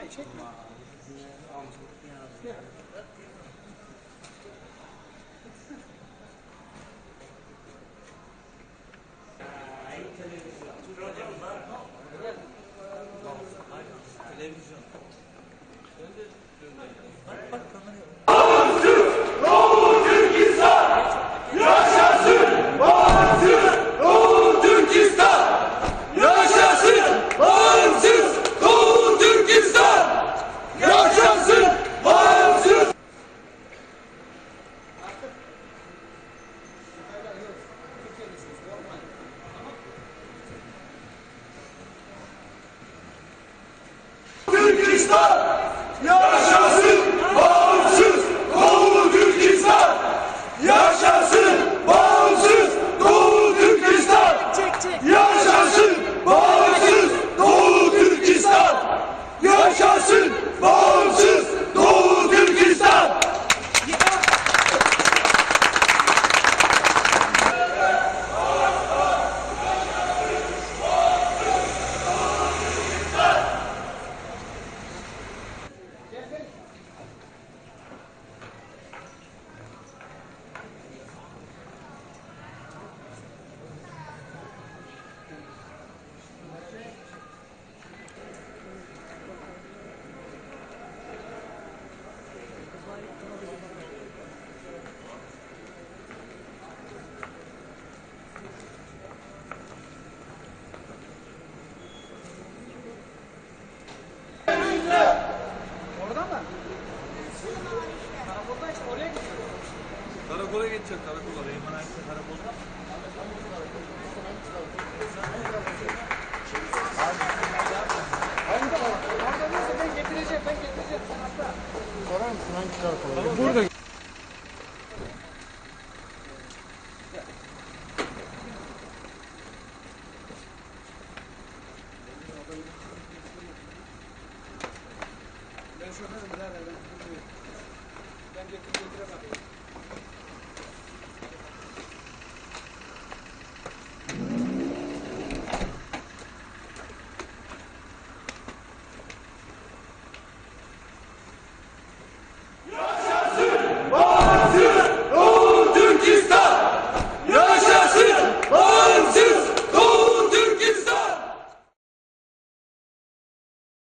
Yaşasın bağımsız Doğu Türkistan! Yaşasın bağımsız Türkistan! Yaşasın bağımsız Doğu Türkistan! Yaşasın bağımsız Doğu Türkistan! Yaşasın bağımsız Doğu Türkistan! Yaşasın bağımsız Doğu Türkistan! Karakola geçecek karakola. Reyman Aykut karakolda. Burada